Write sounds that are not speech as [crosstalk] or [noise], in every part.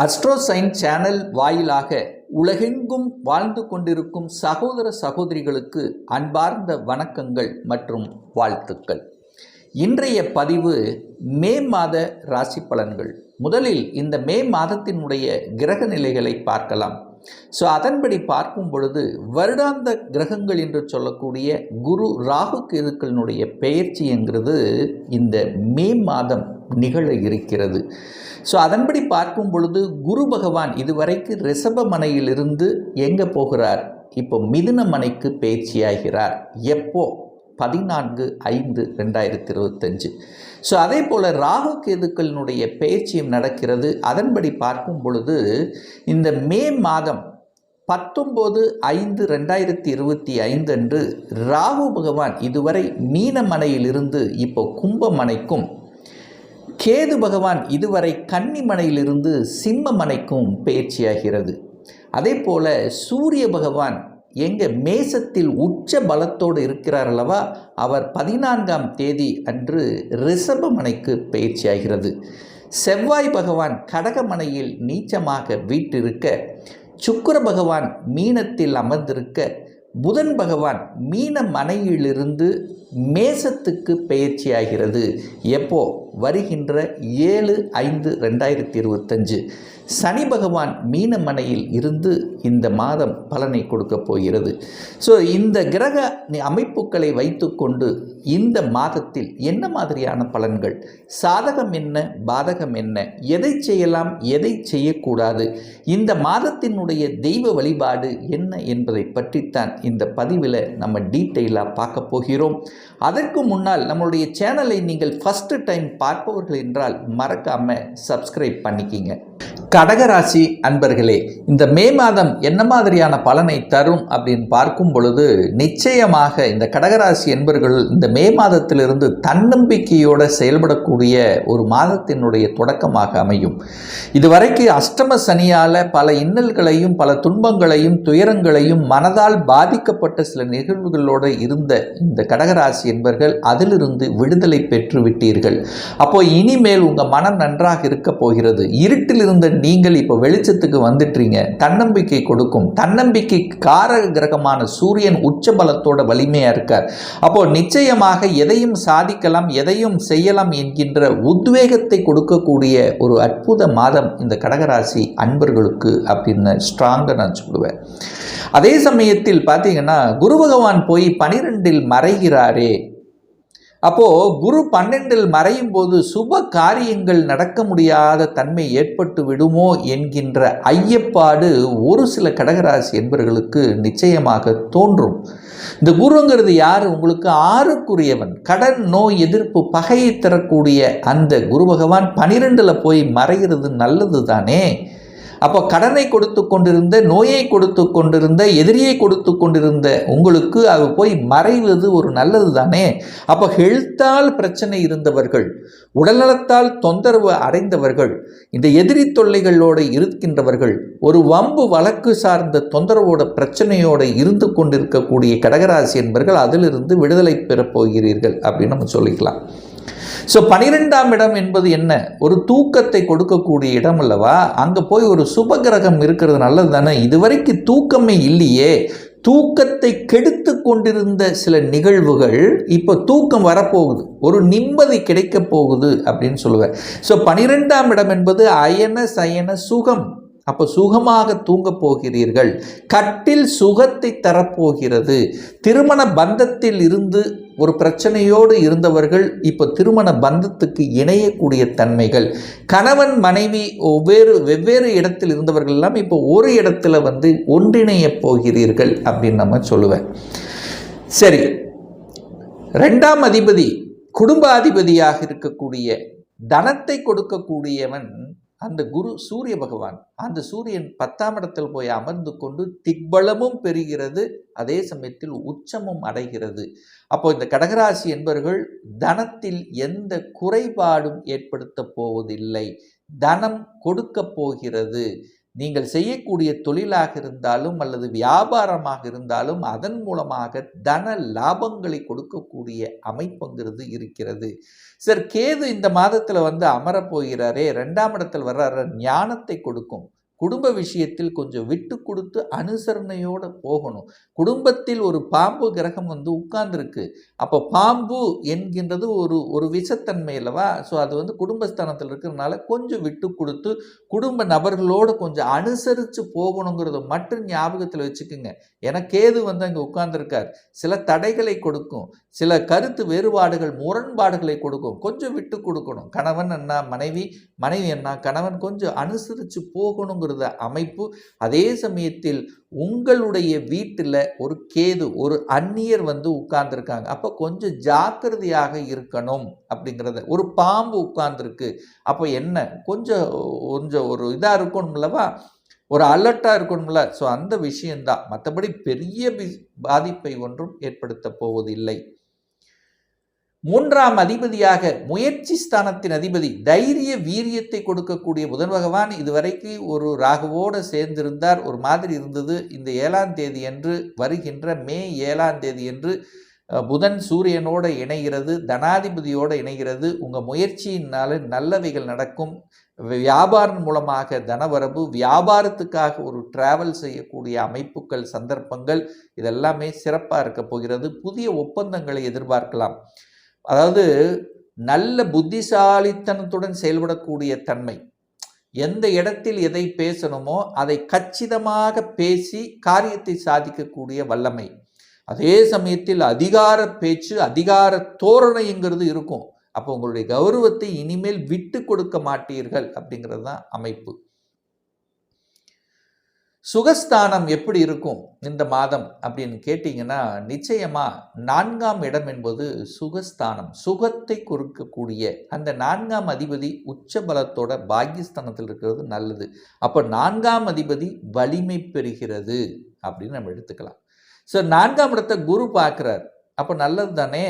அஸ்ட்ரோசைன் channel வாயிலாக உலகெங்கும் வாழ்ந்து கொண்டிருக்கும் சகோதர சகோதரிகளுக்கு அன்பார்ந்த வணக்கங்கள் மற்றும் வாழ்த்துக்கள். இன்றைய பதிவு மே மாத ராசி பலன்கள். முதலில் இந்த மே மாதத்தினுடைய கிரக நிலைகளை பார்க்கலாம். ஸோ அதன்படி பார்க்கும் பொழுது வருடாந்த கிரகங்கள் என்று சொல்லக்கூடிய குரு ராகு கேதுக்களினுடைய பெயர்ச்சிங்கிறது இந்த மே மாதம் நிகழ இருக்கிறது. ஸோ அதன்படி பார்க்கும் பொழுது குரு பகவான் இதுவரைக்கு ரிசபமனையிலிருந்து எங்கே போகிறார்? இப்போ மிதுன மனைக்கு பயிற்சியாகிறார் எப்போ? பதினான்கு ஐந்து ரெண்டாயிரத்தி இருபத்தஞ்சு ஸோ அதே போல் ராகு கேதுக்களினுடைய பயிற்சியும் நடக்கிறது. அதன்படி பார்க்கும் பொழுது இந்த மே மாதம் பத்தொம்போது ஐந்து ரெண்டாயிரத்தி இருபத்தி ஐந்து அன்று ராகு பகவான் இதுவரை மீனமனையிலிருந்து இப்போ கும்பமனைக்கும் கேது பகவான் இதுவரை கன்னிமனையிலிருந்து சிம்மமனைக்கும் பயிற்சியாகிறது அதே போல் சூரிய பகவான் எங்கள் மேசத்தில் உச்ச பலத்தோடு இருக்கிறார் அல்லவா? அவர் பதினான்காம் தேதி அன்று ரிஷபமனைக்கு பயிற்சியாகிறது. செவ்வாய் பகவான் கடகமனையில் நீச்சமாக வீட்டிருக்க சுக்கிர பகவான் மீனத்தில் அமர்ந்திருக்க புதன் பகவான் மீன மனையிலிருந்து மேசத்துக்கு பயிற்சியாகிறது. எப்போ? வருகின்ற ஏழு ஐந்து ரெண்டாயிரத்தி இருபத்தஞ்சு. சனி பகவான் மீனமனையில் இருந்து இந்த மாதம் பலனை கொடுக்க போகிறது. ஸோ இந்த கிரக அமைப்புகளை வைத்துக்கொண்டு இந்த மாதத்தில் என்ன மாதிரியான பலன்கள்? சாதகம் என்ன? பாதகம் என்ன? எதை செய்யலாம்? எதை செய்யக்கூடாது? இந்த மாதத்தினுடைய தெய்வ வழிபாடு என்ன என்பதை பற்றித்தான் இந்த பதிவில் நம்ம டீட்டெயிலாக பார்க்க போகிறோம். அதற்கு முன்னால் நம்மளுடைய சேனலை நீங்கள் ஃபஸ்ட்டு டைம் பார்ப்பவர்கள் என்றால் மறக்காமல் சப்ஸ்கிரைப் பண்ணிக்கிங்க. கடகராசி அன்பர்களே இந்த மே மாதம் என்ன மாதிரியான பலனை தரும் அப்படின்னு பார்க்கும் பொழுது நிச்சயமாக இந்த கடகராசி என்பர்கள் இந்த மே மாதத்திலிருந்து தன்னம்பிக்கையோடு செயல்படக்கூடிய ஒரு மாதத்தினுடைய தொடக்கமாக அமையும். இதுவரைக்கு அஷ்டம சனியால் பல இன்னல்களையும் பல துன்பங்களையும் துயரங்களையும் மனதால் பாதிக்கப்பட்ட சில நிகழ்வுகளோடு இருந்த இந்த கடகராசி என்பர்கள் அதிலிருந்து விடுதலை பெற்று விட்டீர்கள். அப்போ இனிமேல் உங்கள் மனம் நன்றாக இருக்க போகிறது. இருட்டில் இருந்த நீங்கள் இப்போ வெளிச்சத்துக்கு வந்துட்டீங்க. தன்னம்பிக்கை கொடுக்கும். தன்னம்பிக்கை காரக கிரகமான சூரியன் உச்ச பலத்தோட வலிமையாக இருக்கார். அப்போ நிச்சயமாக எதையும் சாதிக்கலாம் எதையும் செய்யலாம் என்கின்ற உத்வேகத்தை கொடுக்கக்கூடிய ஒரு அற்புத மாதம் இந்த கடகராசி அன்பர்களுக்கு அப்படின்னு ஸ்ட்ராங்காக நான் சொல்லுவேன். அதே சமயத்தில் பார்த்தீங்கன்னா குரு பகவான் போய் பனிரெண்டில் மறைகிறாரே. அப்போது குரு பன்னெண்டில் மறையும் போது சுப காரியங்கள் நடக்க முடியாத தன்மை ஏற்பட்டு விடுமோ என்கின்ற ஐயப்பாடு ஒரு சில கடகராசி என்பவர்களுக்கு நிச்சயமாக தோன்றும். இந்த குருங்கிறது யார்? உங்களுக்கு ஆறுக்குரியவன். கடன் நோய் எதிர்ப்பு பகையை தரக்கூடிய அந்த குரு பகவான் பனிரெண்டில் போய் மறைகிறது நல்லது தானே அப்போ கடனை கொடுத்து கொண்டிருந்த நோயை கொடுத்து கொண்டிருந்த எதிரியை கொடுத்து கொண்டிருந்த உங்களுக்கு அது போய் மறைவது ஒரு நல்லது தானே? அப்போ ஹெல்த்தால் பிரச்சனை இருந்தவர்கள் உடல்நலத்தால் தொந்தரவு அடைந்தவர்கள் இந்த எதிரி தொல்லைகளோடு இருக்கின்றவர்கள் ஒரு வம்பு வழக்கு சார்ந்த தொந்தரவோட பிரச்சனையோடு இருந்து கொண்டிருக்கக்கூடிய கடகராசி என்பவர்கள் அதிலிருந்து விடுதலை பெறப் போகிறீர்கள் அப்படின்னு நம்ம சொல்லிக்கலாம். ஸோ பனிரெண்டாம் இடம் என்பது என்ன? ஒரு தூக்கத்தை கொடுக்கக்கூடிய இடம் அல்லவா? அங்கே போய் ஒரு சுபகிரகம் இருக்கிறது நல்லது தானே? இதுவரைக்கும் தூக்கமே இல்லையே. தூக்கத்தை கெடுத்து கொண்டிருந்த சில நிகழ்வுகள் இப்போ தூக்கம் வரப்போகுது. ஒரு நிம்மதி கிடைக்க போகுது அப்படின்னு சொல்லுவேன். ஸோ பனிரெண்டாம் இடம் என்பது அயன சயன சுகம். அப்போ சுகமாக தூங்கப் போகிறீர்கள். கட்டில் சுகத்தை தரப்போகிறது. திருமண பந்தத்தில் இருந்து ஒரு பிரச்சனையோடு இருந்தவர்கள் இப்போ திருமண பந்தத்துக்கு இணையக்கூடிய தன்மைகள். கணவன் மனைவி ஒவ்வேறு வெவ்வேறு இடத்தில் இருந்தவர்கள் எல்லாம் இப்போ ஒரு இடத்துல வந்து ஒன்றிணைய போகிறீர்கள் அப்படின்னு நம்ம சொல்லுவேன். சரி. ரெண்டாம் அதிபதி குடும்ப அதிபதியாக இருக்கக்கூடிய தனத்தை கொடுக்கக்கூடியவன் அந்த குரு சூரிய பகவான் அந்த சூரியன் பத்தாம் இடத்தில் போய் அமர்ந்து கொண்டு திக்பலமும் பெறுகிறது அதே சமயத்தில் உச்சமும் அடைகிறது. அப்போ இந்த கடகராசி என்பவர்கள் தனத்தில் எந்த குறைபாடும் ஏற்படுத்த போவதில்லை. தனம் கொடுக்க போகிறது. நீங்கள் செய்யக்கூடிய தொழிலாக இருந்தாலும் அல்லது வியாபாரமாக இருந்தாலும் அதன் மூலமாக தன லாபங்களை கொடுக்கக்கூடிய அமைப்புங்கிறது இருக்கிறது. சார் கேது இந்த மாதத்தில் வந்து அமரப் போகிறாரே ரெண்டாம் இடத்தில் வர்றாரு ஞானத்தை கொடுக்கும். குடும்ப விஷயத்தில் கொஞ்சம் விட்டு கொடுத்து அனுசரணையோடு போகணும். குடும்பத்தில் ஒரு பாம்பு கிரகம் வந்து உட்கார்ந்துருக்கு. அப்போ பாம்பு என்கின்றது ஒரு ஒரு விஷத்தன்மை அல்லவா? ஸோ அது வந்து குடும்பஸ்தானத்தில் இருக்கிறதுனால கொஞ்சம் விட்டு கொடுத்து குடும்ப நபர்களோடு கொஞ்சம் அனுசரித்து போகணுங்கிறத மட்டும் ஞாபகத்தில் வச்சுக்கோங்க. ஏன்னா கேது வந்து அங்கே உட்கார்ந்துருக்கார். சில தடைகளை கொடுக்கும். சில கருத்து வேறுபாடுகள் முரண்பாடுகளை கொடுக்கும். கொஞ்சம் விட்டு கொடுக்கணும். கணவன் என்ன மனைவி மனைவி என்ன கணவன் கொஞ்சம் அனுசரித்து விரும்புகிற அமைப்பு அதே சமயத்தில் உங்களுடைய வீட்டில் ஒரு கேது ஒரு அந்நியர் வந்து உட்கார்ந்துருக்காங்க. அப்போ கொஞ்சம் ஜாக்கிரதையாக இருக்கணும் அப்படிங்கிறத ஒரு பாம்பு உட்கார்ந்துருக்கு. அப்போ என்ன? கொஞ்சம் கொஞ்சம் ஒரு இதாக இருக்கணும்லவா? ஒரு அலர்ட்டாக இருக்கணும்ல? ஸோ அந்த விஷயந்தான் மற்றபடி பெரிய பாதிப்பை ஒன்றும் ஏற்படுத்த போவதில்லை. மூன்றாம் அதிபதியாக முயற்சி ஸ்தானத்தின் அதிபதி தைரிய வீரியத்தை கொடுக்கக்கூடிய புதன் பகவான் இதுவரைக்கு ஒரு ராகுவோடு சேர்ந்திருந்தார். ஒரு மாதிரி இருந்தது. இந்த ஏழாம் தேதி என்று வருகின்ற மே ஏழாம் தேதி என்று புதன் சூரியனோடு இணைகிறது தனாதிபதியோடு இணைகிறது. உங்கள் முயற்சியினால நல்லவைகள் நடக்கும். வியாபாரம் மூலமாக தனவரவு வியாபாரத்துக்காக ஒரு டிராவல் செய்யக்கூடிய அமைப்புகள் சந்தர்ப்பங்கள் இதெல்லாமே சிறப்பாக இருக்க போகிறது. புதிய ஒப்பந்தங்களை எதிர்பார்க்கலாம். அதாவது நல்ல புத்திசாலித்தனத்துடன் செயல்படக்கூடிய தன்மை. எந்த இடத்தில் எதை பேசணுமோ அதை கச்சிதமாக பேசி காரியத்தை சாதிக்கக்கூடிய வல்லமை. அதே சமயத்தில் அதிகார பேச்சு அதிகார தோரணைங்கிறது இருக்கும். அப்போ உங்களுடைய கௌரவத்தை இனிமேல் விட்டு கொடுக்க மாட்டீர்கள் அப்படிங்கிறது தான் அமைப்பு. சுகஸ்தானம் எப்படி இருக்கும் இந்த மாதம் அப்படின்னு கேட்டிங்கன்னா நிச்சயமாக நான்காம் இடம் என்பது சுகஸ்தானம் சுகத்தை கொடுக்கக்கூடிய அந்த நான்காம் அதிபதி உச்ச பலத்தோட இருக்கிறது நல்லது. அப்போ நான்காம் அதிபதி வலிமை பெறுகிறது அப்படின்னு நம்ம எடுத்துக்கலாம். ஸோ நான்காம் இடத்தை குரு பார்க்குறார். அப்போ நல்லது தானே?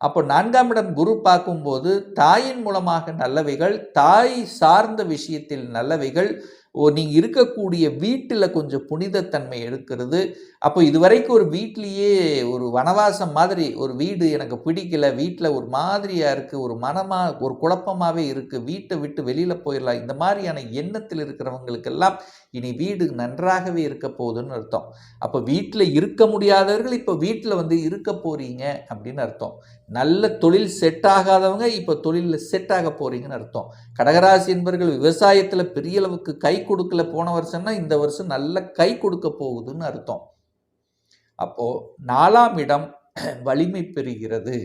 அப்போ நான்காம் இடம் குரு பார்க்கும்போது தாயின் மூலமாக நல்லவைகள் தாய் சார்ந்த விஷயத்தில் நல்லவைகள் நீங்கள் இருக்கக்கூடிய வீட்டில் கொஞ்சம் புனிதத்தன்மை எடுக்கிறது. அப்போ இதுவரைக்கும் ஒரு வீட்லேயே ஒரு வனவாசம் மாதிரி ஒரு வீடு எனக்கு பிடிக்கல வீட்டில் ஒரு மாதிரியாக இருக்குது ஒரு மனமாக ஒரு குழப்பமாகவே இருக்குது வீட்டை விட்டு வெளியில் போயிடலாம் இந்த மாதிரியான எண்ணத்தில் இருக்கிறவங்களுக்கெல்லாம் இனி வீடு நன்றாகவே இருக்க போகுதுன்னு அர்த்தம். அப்போ வீட்டில் இருக்க முடியாதவர்கள் இப்போ வீட்டில் வந்து இருக்க போகிறீங்க அப்படின்னு அர்த்தம். நல்ல தொழில் செட் ஆகாதவங்க இப்போ தொழிலில் செட் ஆக போகிறீங்கன்னு அர்த்தம். கடகராசி என்பவர்கள் விவசாயத்தில் பெரிய அளவுக்கு கை கொடுக்கல போன வருஷம்னா இந்த வருஷம் நல்ல கை கொடுக்க போகுதுன்னு அர்த்தம். அப்போது நாலாம் இடம் [clears throat] வலிமை பெறுகிறது.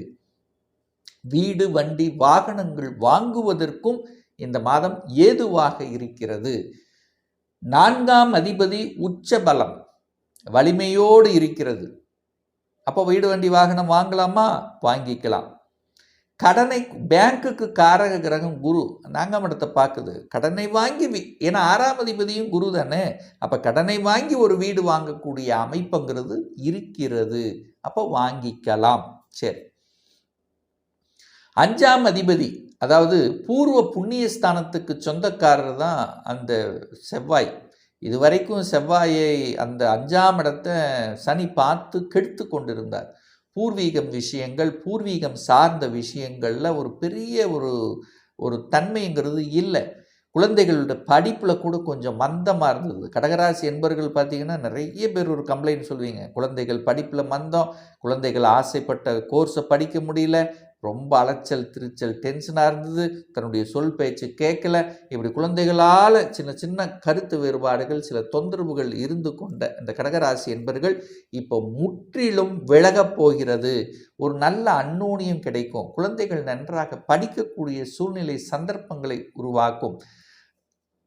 வீடு வண்டி வாகனங்கள் வாங்குவதற்கும் இந்த மாதம் ஏதுவாக இருக்கிறது. நான்காம் அதிபதி உச்ச பலம் வலிமையோடு இருக்கிறது. அப்போ வீடு வண்டி வாகனம் வாங்கலாமா? வாங்கிக்கலாம். கடனை பேங்க்குக்கு காரக கிரகம் குரு. நான்காம் இடத்தை பார்க்குது. கடனை வாங்கி வி- ஏன்னா ஆறாம் அதிபதியும் குரு தானே. அப்போ கடனை வாங்கி ஒரு வீடு வாங்கக்கூடிய அமைப்புங்கிறது இருக்கிறது. அப்போ வாங்கிக்கலாம். சரி. அஞ்சாம் அதிபதி அதாவது பூர்வ புண்ணிய ஸ்தானத்துக்கு சொந்தக்காரர் தான் அந்த செவ்வாய். இதுவரைக்கும் செவ்வாயை அந்த அஞ்சாம் இடத்தை சனி பார்த்து கெடுத்து கொண்டிருந்தார். பூர்வீகம் விஷயங்கள் பூர்வீகம் சார்ந்த விஷயங்களில் ஒரு பெரிய ஒரு ஒரு தன்மைங்கிறது இல்லை. குழந்தைகளோட படிப்பில் கூட கொஞ்சம் மந்தமாக இருந்தது. கடகராசி என்பர்கள் பார்த்திங்கன்னா நிறைய பேர் ஒரு கம்ப்ளைண்ட் சொல்லுவீங்க குழந்தைகள் படிப்பில் மந்தம் குழந்தைகள் ஆசைப்பட்ட கோர்ஸை படிக்க முடியல ரொம்ப அலைச்சல் திருச்சல் டென்ஷனாக இருந்தது. தன்னுடைய சொல் பேச்சு கேட்கல. இப்படி குழந்தைகளால் சின்ன சின்ன கருத்து வேறுபாடுகள் சில தொந்தரவுகள் இருந்து கொண்ட இந்த கடகராசி என்பர்கள் இப்போ முற்றிலும் விலகப் போகிறது. ஒரு நல்ல அன்னோனியம் கிடைக்கும். குழந்தைகள் நன்றாக படிக்கக்கூடிய சூழ்நிலை சந்தர்ப்பங்களை உருவாக்கும்.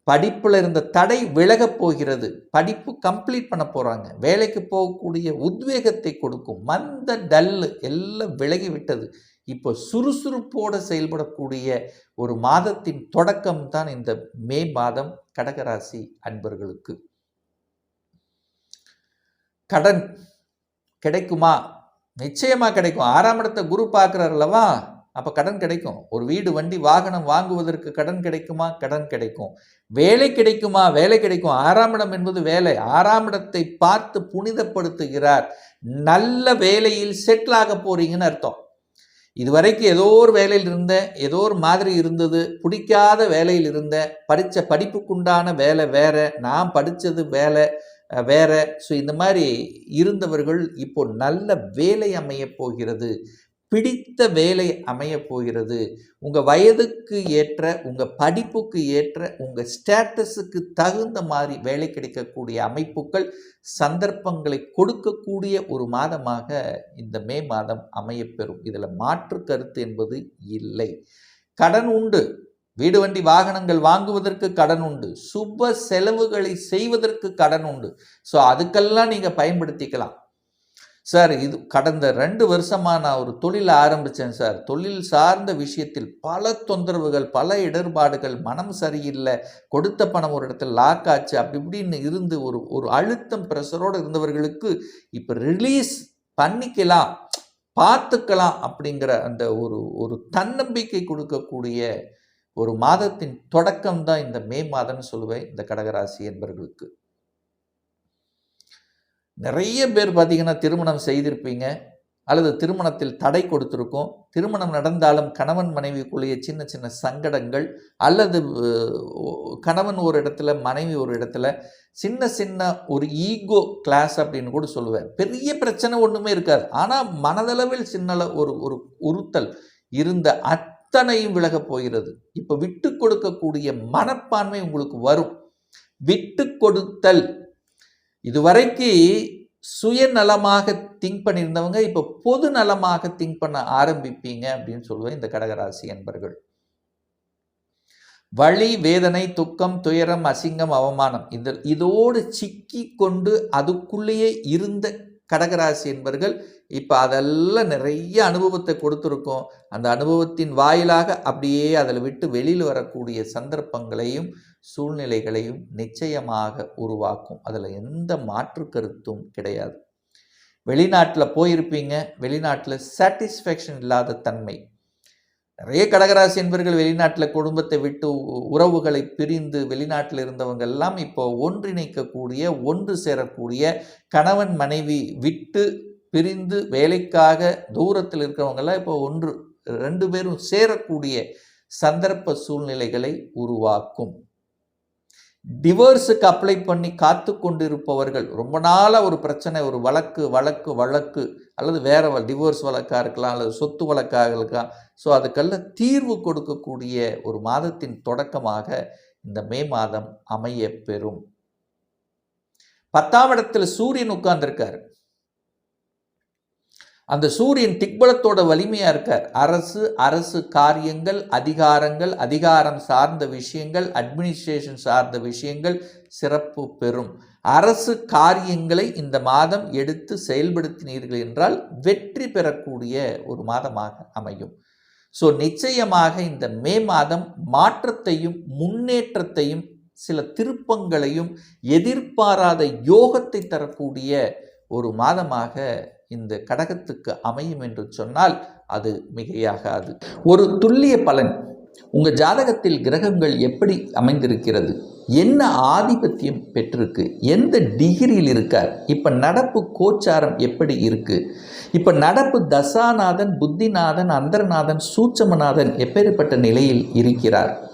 படிப்பில் இருந்த தடை விலகப் போகிறது. படிப்பு கம்ப்ளீட் பண்ண போகிறாங்க வேலைக்கு போகக்கூடிய உத்வேகத்தை கொடுக்கும். மந்த டல்லு எல்லாம் விலகி விட்டது. இப்போ சுறுசுறுப்போடு செயல்படக்கூடிய ஒரு மாதத்தின் தொடக்கம் தான் இந்த மே மாதம் கடகராசி அன்பர்களுக்கு. கடன் கிடைக்குமா? நிச்சயமாக கிடைக்கும். ஆறாம் இடத்தை குரு பார்க்குறாரு அல்லவா? அப்போ கடன் கிடைக்கும். ஒரு வீடு வண்டி வாகனம் வாங்குவதற்கு கடன் கிடைக்குமா? கடன் கிடைக்கும். வேலை கிடைக்குமா? வேலை கிடைக்கும். ஆறாம் இடம் என்பது வேலை. ஆறாம் இடத்தை பார்த்து புனிதப்படுத்துகிறார். நல்ல வேலையில் செட்டில் ஆக போறீங்கன்னு அர்த்தம். இதுவரைக்கும் ஏதோ ஒரு வேலையில் இருந்தேன் ஏதோ ஒரு மாதிரி இருந்தது பிடிக்காத வேலையில் இருந்தேன் படித்த படிப்புக்குண்டான வேலை வேற நான் படித்தது வேலை வேற. ஸோ இந்த மாதிரி இருந்தவர்கள் இப்போ நல்ல வேலை அமையப் போகிறது. பிடித்த வேலை அமையப் போகிறது. உங்கள் வயதுக்கு ஏற்ற உங்கள் படிப்புக்கு ஏற்ற உங்கள் ஸ்டேட்டஸுக்கு தகுந்த மாதிரி வேலை கிடைக்கக்கூடிய அமைப்புகள் சந்தர்ப்பங்களை கொடுக்கக்கூடிய ஒரு மாதமாக இந்த மே மாதம் அமையப்பெறும். இதில் மாற்று கருத்து என்பது இல்லை. கடன் உண்டு. வீடு வண்டி வாகனங்கள் வாங்குவதற்கு கடன் உண்டு. சுப செலவுகளை செய்வதற்கு கடன் உண்டு. ஸோ அதுக்கெல்லாம் நீங்கள் பயன்படுத்திக்கலாம். சார் இது கடந்த ரெண்டு வருஷமாக நான் ஒரு தொழில் ஆரம்பித்தேன் சார். தொழில் சார்ந்த விஷயத்தில் பல தொந்தரவுகள் பல இடர்பாடுகள் மனம் சரியில்லை கொடுத்த பணம் ஒரு இடத்துல லாக் ஆச்சு அப்படி இப்படின்னு இருந்து ஒரு ஒரு அழுத்தம் ப்ரெஷரோடு இருந்தவர்களுக்கு இப்போ ரிலீஸ் பண்ணிக்கலாம் பார்த்துக்கலாம் அப்படிங்கிற அந்த ஒரு ஒரு தன்னம்பிக்கை கொடுக்கக்கூடிய ஒரு மாதத்தின் தொடக்கம் தான் இந்த மே மாதம்னு சொல்லுவேன் இந்த கடகராசி என்பவர்களுக்கு நிறைய பேர் பார்த்தீங்கன்னா திருமணம் செய்திருப்பீங்க அல்லது திருமணத்தில் தடை கொடுத்துருக்கோம். திருமணம் நடந்தாலும் கணவன் மனைவிக்குள்ளேயே சின்ன சின்ன சங்கடங்கள் அல்லது கணவன் ஒரு இடத்துல மனைவி ஒரு இடத்துல சின்ன சின்ன ஒரு ஈகோ கிளாஸ் அப்படின்னு கூட சொல்லுவேன். பெரிய பிரச்சனை ஒன்றுமே இருக்காது. ஆனால் மனதளவில் சின்னல ஒரு ஒரு உறுத்தல் இருந்த அத்தனையும் விலகப் போகிறது. இப்போ விட்டு கொடுக்கக்கூடிய மனப்பான்மை உங்களுக்கு வரும். விட்டு கொடுத்தல் இதுவரைக்கு சுயநலமாக திங்க் பண்ணியிருந்தவங்க இப்போ பொது நலமாக திங்க் பண்ண ஆரம்பிப்பீங்க அப்படின்னு சொல்லுவேன் இந்த கடகராசி என்பர்கள் வழி வேதனை துக்கம் துயரம் அசிங்கம் அவமானம் இந்த இதோடு சிக்கி கொண்டு அதுக்குள்ளேயே இருந்த கடகராசி என்பர்கள் இப்போ அதெல்லாம் நிறைய அனுபவத்தை கொடுத்துருக்கோம். அந்த அனுபவத்தின் வாயிலாக அப்படியே அதில் விட்டு வெளியில் வரக்கூடிய சந்தர்ப்பங்களையும் சூழ்நிலைகளையும் நிச்சயமாக உருவாக்கும். அதில் எந்த மாற்று கருத்தும் கிடையாது. வெளிநாட்டில் போயிருப்பீங்க. வெளிநாட்டில் சாட்டிஸ்ஃபேக்ஷன் இல்லாத தன்மை. நிறைய கடகராசி என்பவர்கள் வெளிநாட்டில் குடும்பத்தை விட்டு உ- உறவுகளை பிரிந்து வெளிநாட்டில் இருந்தவங்க எல்லாம் இப்போ ஒன்றிணைக்கக்கூடிய ஒன்று சேரக்கூடிய கணவன் மனைவி விட்டு பிரிந்து வேலைக்காக தூரத்தில் இருக்கிறவங்கெல்லாம் இப்போ ஒன்று ரெண்டு பேரும் சேரக்கூடிய சந்தர்ப்ப சூழ்நிலைகளை உருவாக்கும். டிவோர்ஸுக்கு அப்ளை பண்ணி காத்து கொண்டிருப்பவர்கள் ரொம்ப நாளாக ஒரு பிரச்சனை ஒரு வழக்கு வழக்கு வழக்கு அல்லது வேற டிவோர்ஸ் வழக்காக இருக்கலாம் அல்லது சொத்து வழக்காக இருக்கலாம். ஸோ அதுக்கெல்லாம் தீர்வு கொடுக்கக்கூடிய ஒரு மாதத்தின் தொடக்கமாக இந்த மே மாதம் அமைய பெறும். பத்தாம் இடத்தில் சூரியன் உட்கார்ந்துருக்கார். அந்த சூரியன் திக்பலத்தோட வலிமையாக இருக்கார். அரசு அரசு காரியங்கள் அதிகாரங்கள் அதிகாரம் சார்ந்த விஷயங்கள் அட்மினிஸ்ட்ரேஷன் சார்ந்த விஷயங்கள் சிறப்பு பெறும். அரசு காரியங்களை இந்த மாதம் எடுத்து செயல்படுத்தினீர்கள் என்றால் வெற்றி பெறக்கூடிய ஒரு மாதமாக அமையும். ஸோ நிச்சயமாக இந்த மே மாதம் மாற்றத்தையும் முன்னேற்றத்தையும் சில திருப்பங்களையும் எதிர்பாராத யோகத்தை தரக்கூடிய ஒரு மாதமாக இந்த கடகத்துக்கு அமையும் என்று சொன்னால் அது மிகையாகாது. ஒரு துல்லிய பலன். உங்கள் ஜாதகத்தில் கிரகங்கள் எப்படி அமைந்திருக்கிறது? என்ன ஆதிபத்தியம் பெற்றிருக்கு? எந்த டிகிரியில் இருக்கார்? இப்போ நடப்பு கோச்சாரம் எப்படி இருக்குது இப்போ நடப்பு தசாநாதன் புத்திநாதன் அந்தரநாதன் சூட்சமநாதன் எப்பேற்பட்ட நிலையில் இருக்கிறார்?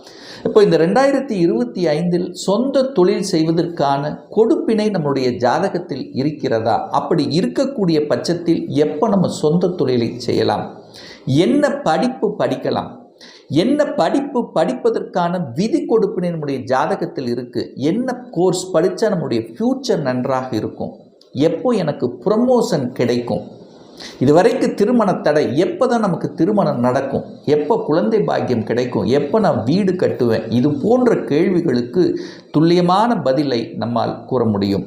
இப்போ இந்த ரெண்டாயிரத்தி இருபத்தி ஐந்தில் சொந்த தொழில் செய்வதற்கான கொடுப்பினை நம்முடைய ஜாதகத்தில் இருக்கிறதா? அப்படி இருக்கக்கூடிய பட்சத்தில் எப்போ நம்ம சொந்த தொழிலை செய்யலாம்? என்ன படிப்பு படிக்கலாம்? என்ன படிப்பு படிப்பதற்கான விதி கொடுப்பினை நம்முடைய ஜாதகத்தில் இருக்குது என்ன கோர்ஸ் படித்தா நம்முடைய ஃப்யூச்சர் நன்றாக இருக்கும்? எப்போ எனக்கு ப்ரமோஷன் கிடைக்கும்? இதுவரைக்கும் திருமண தடை எப்போ தான் நமக்கு திருமணம் நடக்கும்? எப்போ குழந்தை பாக்கியம் கிடைக்கும்? எப்போ நான் வீடு கட்டுவேன்? இது போன்ற கேள்விகளுக்கு துல்லியமான பதிலை நம்மால் கூற முடியும்.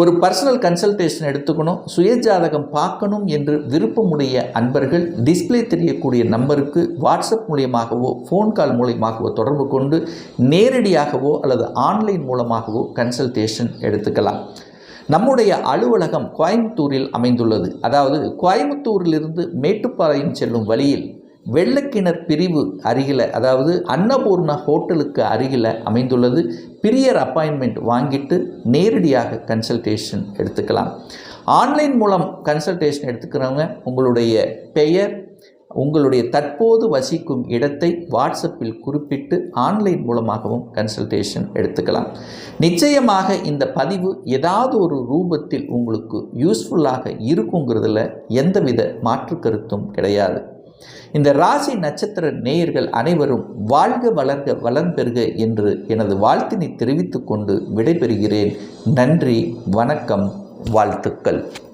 ஒரு பர்சனல் கன்சல்டேஷன் எடுத்துக்கணும். சுயஜாதகம் பார்க்கணும் என்று விருப்பமுடைய அன்பர்கள் டிஸ்ப்ளே தெரியக்கூடிய நம்பருக்கு வாட்ஸ்அப் மூலியமாகவோ ஃபோன் கால் மூலியமாகவோ தொடர்பு கொண்டு நேரடியாகவோ அல்லது ஆன்லைன் மூலமாகவோ கன்சல்டேஷன் எடுத்துக்கலாம். நம்முடைய அலுவலகம் கோயம்புத்தூரில் அமைந்துள்ளது. அதாவது கோயம்புத்தூரிலிருந்து மேட்டுப்பாளையம் செல்லும் வழியில் வெள்ளக்கிணர் பிரிவு அருகில் அதாவது அன்னபூர்ணா ஹோட்டலுக்கு அருகில் அமைந்துள்ளது. பிரியர் அப்பாயின்மெண்ட் வாங்கிட்டு நேரடியாக கன்சல்டேஷன் எடுத்துக்கலாம். ஆன்லைன் மூலம் கன்சல்டேஷன் எடுத்துக்கிறவங்க உங்களுடைய பெயர் உங்களுடைய தற்போது வசிக்கும் இடத்தை வாட்ஸ்அப்பில் குறிப்பிட்டு ஆன்லைன் மூலமாகவும் கன்சல்டேஷன் எடுத்துக்கலாம். நிச்சயமாக இந்த பதிவு ஏதாவது ஒரு ரூபத்தில் உங்களுக்கு யூஸ்ஃபுல்லாக இருக்குங்கிறதுல எந்தவித மாற்று கருத்தும் கிடையாது. இந்த ராசி நட்சத்திர நேயர்கள் அனைவரும் வாழ்க வளர்க வளம் பெறுக என்று எனது வாழ்த்தினை தெரிவித்துக்கொண்டு விடைபெறுகிறேன். நன்றி வணக்கம் வாழ்த்துக்கள்.